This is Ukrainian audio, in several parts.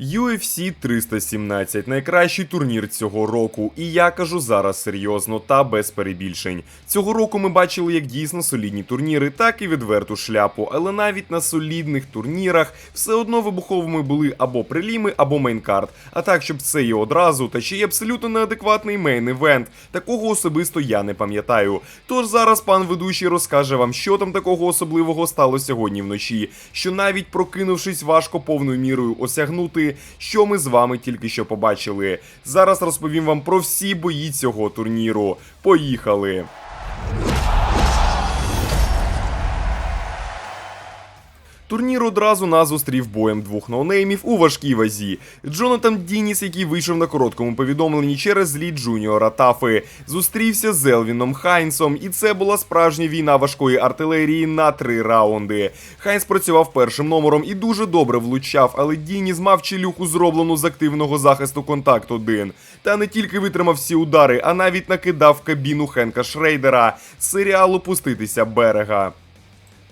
UFC 317 найкращий турнір цього року, і я кажу зараз серйозно та без перебільшень. Цього року ми бачили як дійсно солідні турніри, так і відверту шляпу, але навіть на солідних турнірах все одно вибуховими були або преліми, або мейнкарт. А так, щоб це і одразу, та ще й абсолютно неадекватний мейн-івент. Такого особисто я не пам'ятаю. Тож зараз пан ведучий розкаже вам, що там такого особливого стало сьогодні вночі, що навіть прокинувшись важко повною мірою осягнути, що ми з вами тільки що побачили. Зараз розповім вам про всі бої цього турніру. Поїхали! Турнір одразу нас зустрів боєм двох ноунеймів у важкій вазі. Джонатан Дініс, який вийшов на короткому повідомленні через зліт Джуніора Тафи, зустрівся з Елвіном Хайнсом, і це була справжня війна важкої артилерії на три раунди. Хайнс працював першим номером і дуже добре влучав, але Дініс мав челюху зроблену з активного захисту контакт 1 Та не тільки витримав всі удари, а навіть накидав кабіну Хенка Шрейдера з серіалу Пуститися берега.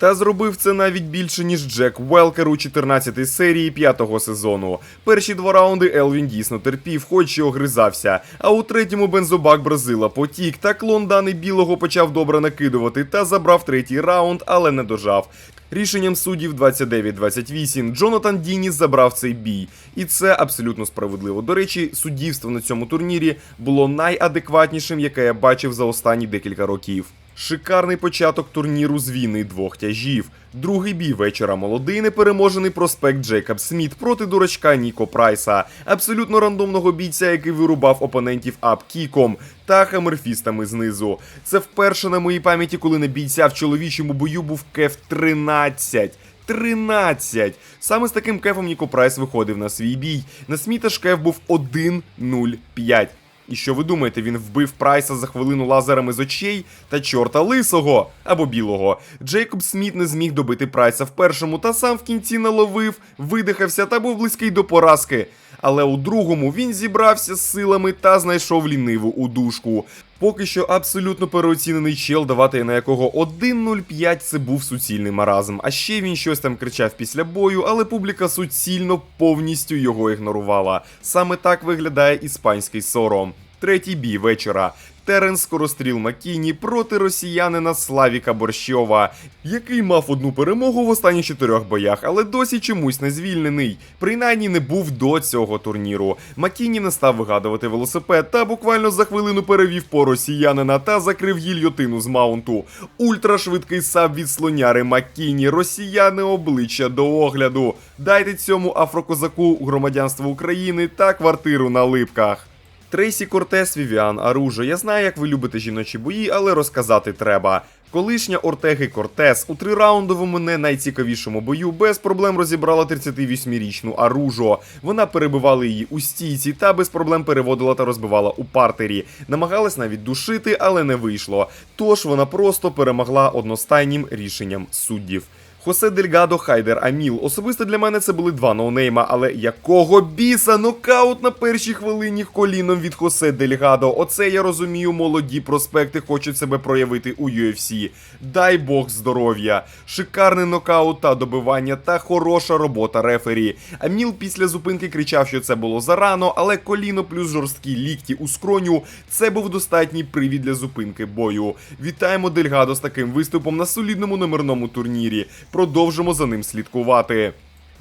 Та зробив це навіть більше, ніж Джек Велкер у 14-й серії п'ятого сезону. Перші два раунди Елвін дійсно терпів, хоч і огризався. А у третьому бензобак Бразила потік, та клон Дани Білого почав добре накидувати та забрав третій раунд, але не дожав. Рішенням суддів 29-28 Джонатан Дініс забрав цей бій, і це абсолютно справедливо. До речі, суддівство на цьому турнірі було найадекватнішим, яке я бачив за останні декілька років. Шикарний початок турніру з війни двох тяжів. Другий бій вечора молодий непереможений проспект Джейкоб Сміт проти дурачка Ніко Прайса, абсолютно рандомного бійця, який вирубав опонентів апкіком та хамерфістами знизу. Це вперше на моїй пам'яті, коли на бійця в чоловічому бою був кеф 13. 13! Саме з таким кефом Ніко Прайс виходив на свій бій. На Сміта ж кеф був 1-0-5. І що ви думаєте, він вбив Прайса за хвилину лазерами з очей та чорта лисого або білого. Джейкоб Сміт не зміг добити Прайса в першому, та сам в кінці наловив, видихався та був близький до поразки. Але у другому він зібрався з силами та знайшов ліниву удушку. Поки що абсолютно переоцінений чел, давати на якого 1.05 це був суцільний маразм. А ще він щось там кричав після бою, але публіка суцільно повністю його ігнорувала. Саме так виглядає іспанський сором. Третій бій вечора. Терен Скоростріл Макіні проти росіянина Славіка Борщова, який мав одну перемогу в останніх чотирьох боях, але досі чомусь не звільнений. Принаймні не був до цього турніру. Макіні не став вигадувати велосипед та буквально за хвилину перевів по росіянина та закрив гільйотину з маунту. Ультрашвидкий саб від слоняри Макіні, росіяни обличчя до огляду. Дайте цьому афрокозаку громадянство України та квартиру на липках. Трейсі Кортес, Вівіан Аружо. Я знаю, як ви любите жіночі бої, але розказати треба. Колишня Ортеги Кортес у трираундовому не найцікавішому бою без проблем розібрала 38-річну Аружо. Вона перебивала її у стійці та без проблем переводила та розбивала у партері. Намагалась навіть душити, але не вийшло. Тож вона просто перемогла одностайнім рішенням суддів. Хосе Дельгадо, Хайдер Аміл. Особисто для мене це були два ноунейма, але якого біса? Нокаут на першій хвилині коліном від Хосе Дельгадо. Оце я розумію, молоді проспекти хочуть себе проявити у UFC. Дай Бог здоров'я. Шикарний нокаут та добивання та хороша робота рефері. Аміл після зупинки кричав, що це було зарано, але коліно плюс жорсткі лікті у скроню це був достатній привід для зупинки бою. Вітаємо Дельгадо з таким виступом на солідному номерному турнірі. Продовжимо за ним слідкувати.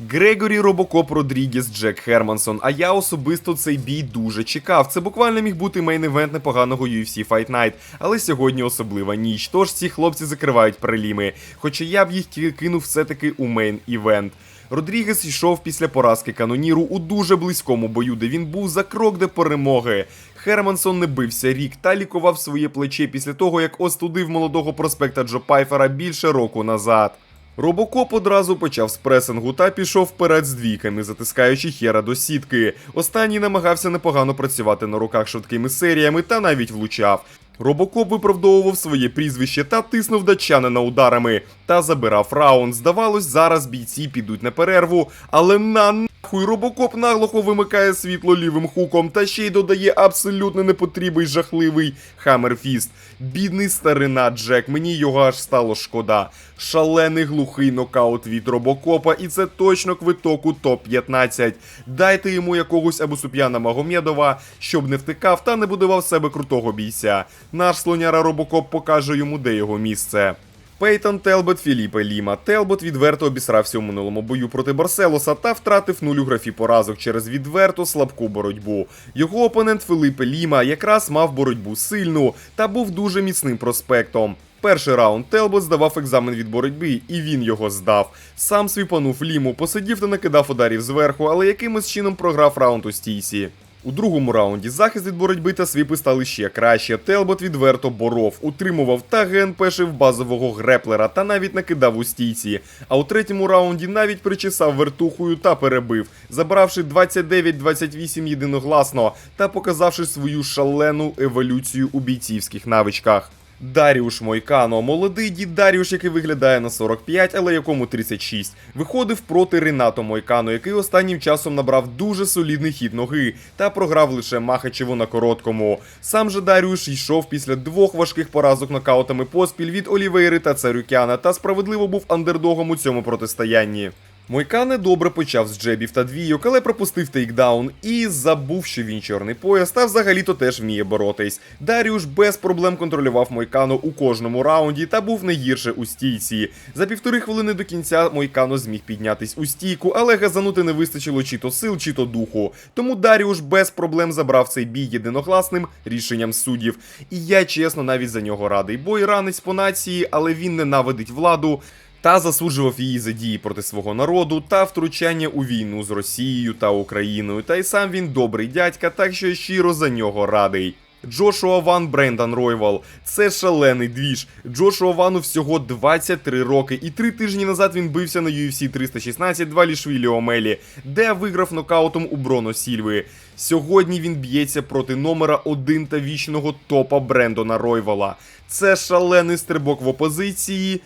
Грегорі Робокоп Родрігес Джек Хермансон. А я особисто цей бій дуже чекав. Це буквально міг бути мейн-івент непоганого UFC Fight Night, але сьогодні особлива ніч. Тож ці хлопці закривають преліми. Хоча я б їх кинув все-таки у мейн-івент. Родрігес йшов після поразки каноніру у дуже близькому бою, де він був за крок до перемоги. Хермансон не бився рік та лікував своє плече після того, як остудив молодого проспекта Джо Пайфера більше року назад. Робокоп одразу почав з пресингу та пішов вперед з двійками, затискаючи Хера до сітки. Останній намагався непогано працювати на руках швидкими серіями та навіть влучав. Робокоп виправдовував своє прізвище та тиснув датчанина ударами та забирав раунд. Здавалось, зараз бійці підуть на перерву, але на Хуй робокоп наглухо вимикає світло лівим хуком та ще й додає абсолютно непотрібний жахливий Хаммерфіст. Бідний старина Джек, мені його аж стало шкода. Шалений глухий нокаут від робокопа, і це точно квиток у топ-15. Дайте йому якогось Абусуп'яна Магомєдова, щоб не втикав та не будував себе крутого бійця. Наш слоняра робокоп покаже йому, де його місце. Пейтон Телбот Філіпе Ліма. Телбот відверто обісрався у минулому бою проти Барселоса та втратив нуль у графі поразок через відверто слабку боротьбу. Його опонент Філіпе Ліма якраз мав боротьбу сильну та був дуже міцним проспектом. Перший раунд Телбот здавав екзамен від боротьби, і він його здав. Сам свіпанув ліму, посидів та накидав ударів зверху, але якимось чином програв раунд у стійсі. У другому раунді захист від боротьби та свіпи стали ще краще. Телбот відверто боров, утримував та генпешив базового греплера та навіть накидав у стійці. А у третьому раунді навіть причесав вертухою та перебив, забравши 29-28 єдиногласно та показавши свою шалену еволюцію у бійцівських навичках. Даріуш Мойкано, молодий дід Даріуш, який виглядає на 45, але якому 36, виходив проти Ренато Мойкано, який останнім часом набрав дуже солідний хід ноги та програв лише Махачеву на короткому. Сам же Даріуш йшов після двох важких поразок нокаутами поспіль від Олівейри та Царюкяна та справедливо був андердогом у цьому протистоянні. Мойкане добре почав з джебів та двійок, але пропустив тейкдаун і забув, що він чорний пояс, та взагалі-то теж вміє боротись. Даріуш без проблем контролював Мойкано у кожному раунді та був не гірше у стійці. За півтори хвилини до кінця Мойкано зміг піднятись у стійку, але газанути не вистачило чи то сил, чи то духу. Тому Даріуш без проблем забрав цей бій єдиногласним рішенням суддів. І я чесно навіть за нього радий, бо іранець по нації, але він ненавидить владу та засуджував її за дії проти свого народу та втручання у війну з Росією та Україною. Та й сам він добрий дядька, так що щиро за нього радий. Джошуа Ван Брендан Ройвал. Це шалений двіж. Джошуа Вану всього 23 роки, і три тижні назад він бився на UFC 316 Двалішвілі Омелі, де виграв нокаутом у Броно Сільви. Сьогодні він б'ється проти номера один та вічного топа Брендона Ройвала. Це шалений стрибок в опозиції.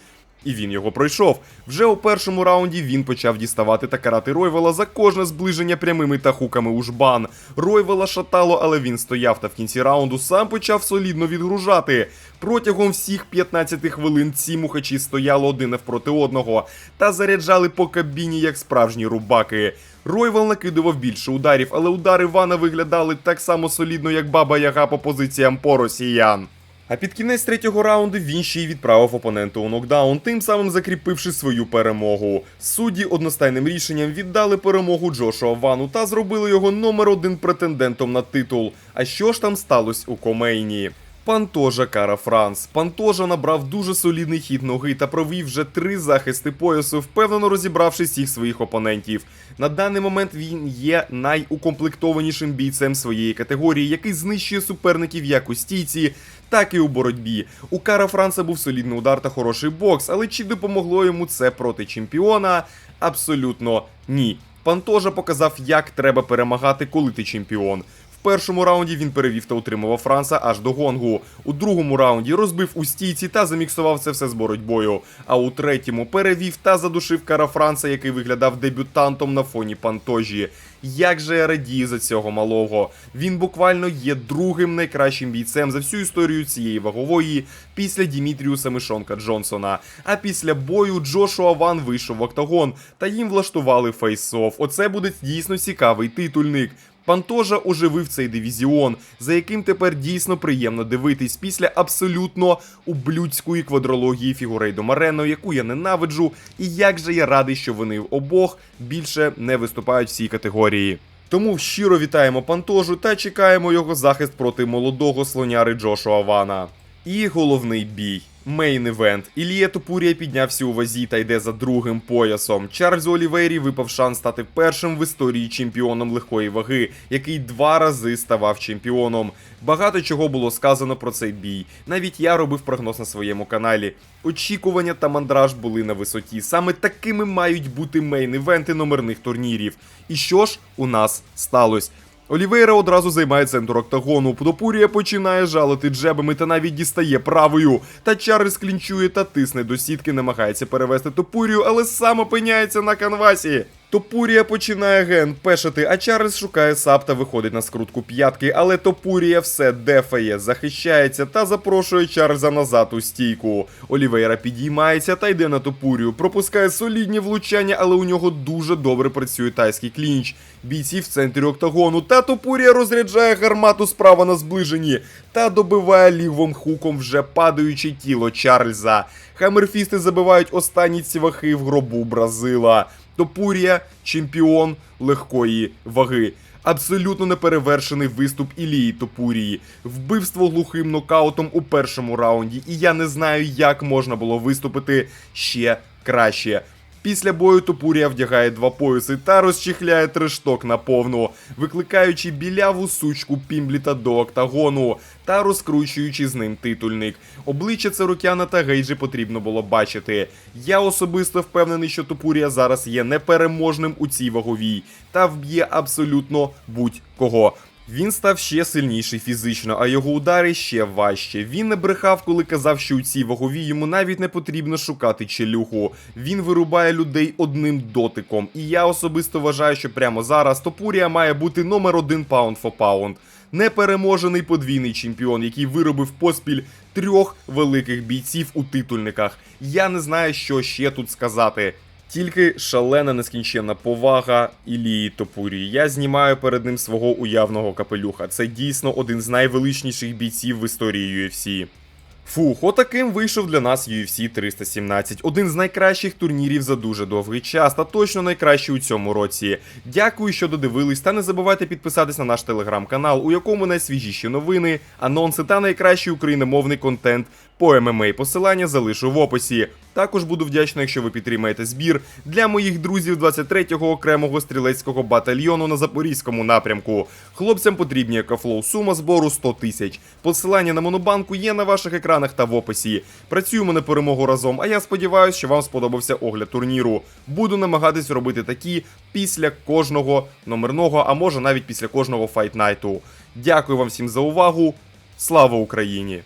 І він його пройшов. Вже у першому раунді він почав діставати та карати Ройвела за кожне зближення прямими та хуками у жбан. Ройвела шатало, але він стояв та в кінці раунду сам почав солідно відгружати. Протягом всіх 15 хвилин ці мухачі стояли один навпроти одного та заряджали по кабіні як справжні рубаки. Ройвел накидував більше ударів, але удари Вана виглядали так само солідно, як баба Яга по позиціям по росіян. А під кінець третього раунду він ще й відправив опонента у нокдаун, тим самим закріпивши свою перемогу. Судді одностайним рішенням віддали перемогу Джошуа Вану та зробили його номер один претендентом на титул. А що ж там сталося у Комейні? Пантожа Кара Франс. Пантожа набрав дуже солідний хід ноги та провів вже три захисти поясу, впевнено розібравши всіх своїх опонентів. На даний момент він є найукомплектованішим бійцем своєї категорії, який знищує суперників як у стійці, так і у боротьбі. У Кара Франса був солідний удар та хороший бокс, але чи допомогло йому це проти чемпіона? Абсолютно ні. Пантожа показав, як треба перемагати, коли ти чемпіон. Першому раунді він перевів та утримував Франса аж до гонгу. У другому раунді розбив у стійці та заміксував це все з боротьбою. А у третьому перевів та задушив Кара Франса, який виглядав дебютантом на фоні Пантожі. Як же я радію за цього малого. Він буквально є другим найкращим бійцем за всю історію цієї вагової після Дімітріуса Мишонка Джонсона. А після бою Джошуа Ван вийшов в октагон та їм влаштували фейс-офф. Оце буде дійсно цікавий титульник. Пантожа оживив цей дивізіон, за яким тепер дійсно приємно дивитись після абсолютно ублюдської квадрології Фігурейдо Марено, яку я ненавиджу, і як же я радий, що вони в обох більше не виступають в цій категорії. Тому щиро вітаємо Пантожу та чекаємо його захист проти молодого слоняри Джошуа Вана. І головний бій. Мейн івент. Ілія Топурія піднявся у вазі та йде за другим поясом. Чарльзу Олівейрі випав шанс стати першим в історії чемпіоном легкої ваги, який два рази ставав чемпіоном. Багато чого було сказано про цей бій. Навіть я робив прогноз на своєму каналі. Очікування та мандраж були на висоті. Саме такими мають бути мейн-івенти номерних турнірів. І що ж у нас сталося? Олівейра одразу займає центр октагону. Подопурія починає жалити джебами та навіть дістає правою. Та Чарльз клінчує та тисне до сітки, намагається перевести Топурію, але сам опиняється на канвасі. Топурія починає ген пешити, а Чарльз шукає сап та виходить на скрутку п'ятки, але Топурія все дефає, захищається та запрошує Чарльза назад у стійку. Олівейра підіймається та йде на Топурію, пропускає солідні влучання, але у нього дуже добре працює тайський клінч. Бійці в центрі октагону, та Топурія розряджає гармату справа на зближенні та добиває лівим хуком вже падаюче тіло Чарльза. Хаммерфісти забивають останні цівахи в гробу Бразила. Топурія чемпіон легкої ваги. Абсолютно неперевершений виступ Ілії Топурії, вбивство глухим нокаутом у першому раунді, і я не знаю, як можна було виступити ще краще. Після бою Топурія вдягає два пояси та розчихляє трешток наповну, викликаючи біляву сучку Пімбліта до октагону та розкручуючи з ним титульник. Обличчя Церокяна та Гейджі потрібно було бачити. Я особисто впевнений, що Топурія зараз є непереможним у цій ваговій та вб'є абсолютно будь-кого. Він став ще сильніший фізично, а його удари ще важче. Він не брехав, коли казав, що у цій ваговій йому навіть не потрібно шукати челюху. Він вирубає людей одним дотиком. І я особисто вважаю, що прямо зараз Топурія має бути номер один паунд фо паунд. Непереможений подвійний чемпіон, який виробив поспіль трьох великих бійців у титульниках. Я не знаю, що ще тут сказати. Тільки шалена нескінченна повага Ілії Топурії. Я знімаю перед ним свого уявного капелюха. Це дійсно один з найвеличніших бійців в історії UFC. Фух, отаким вийшов для нас UFC 317. Один з найкращих турнірів за дуже довгий час, та точно найкращий у цьому році. Дякую, що додивились, та не забувайте підписатись на наш телеграм-канал, у якому найсвіжіші новини, анонси та найкращий україномовний контент по ММА. Посилання залишу в описі. Також буду вдячний, якщо ви підтримаєте збір для моїх друзів 23-го окремого стрілецького батальйону на запорізькому напрямку. Хлопцям потрібні екофлоу сума збору 100 тисяч. Посилання на монобанку є на ваших екранах та в описі. Працюємо на перемогу разом, а я сподіваюся, що вам сподобався огляд турніру. Буду намагатись робити такі після кожного номерного, а може навіть після кожного файтнайту. Дякую вам всім за увагу. Слава Україні!